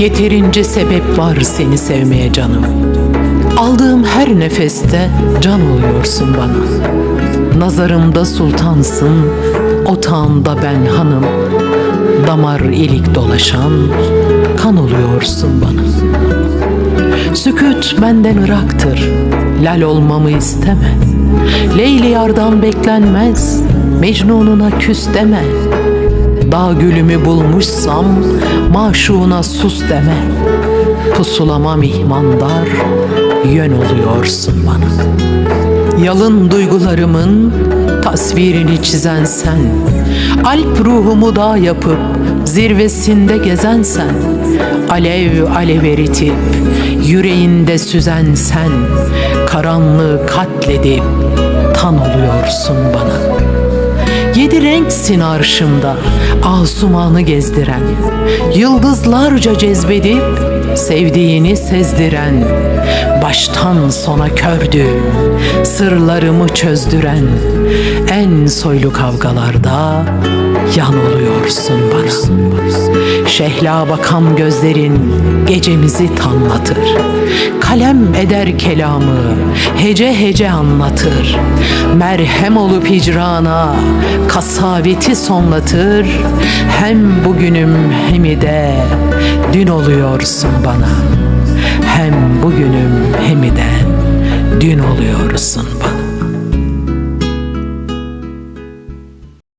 Yeterince sebep var seni sevmeye canım. Aldığım her nefeste can oluyorsun bana. Nazarımda sultansın, otağımda ben hanım. Damar ilik dolaşan kan oluyorsun bana. Süküt benden ıraktır, lal olmamı isteme. Leyli yardan beklenmez, Mecnun'una küs deme. Dağ gülümü bulmuşsam, maşuğuna sus deme. Pusulama mihmandar, yön oluyorsun bana. Yalın duygularımın tasvirini çizen sen. Alp ruhumu dağ yapıp zirvesinde gezen sen. Alev alev eritip yüreğinde süzen sen. Karanlığı katledip tan oluyorsun bana. Yedi renksin arşımda asumanı gezdiren Yıldızlarca cezbedip sevdiğini sezdiren Baştan sona kördüğüm sırlarımı çözdüren En soylu kavgalarda yan oluyorsun bana Şehla bakan gözlerin gecemizi tanlatır. Kalem eder kelamı hece hece anlatır. Merhem olup hicrana kasaveti sonlatır. Hem bugünüm hem de dün oluyorsun bana. Hem bugünüm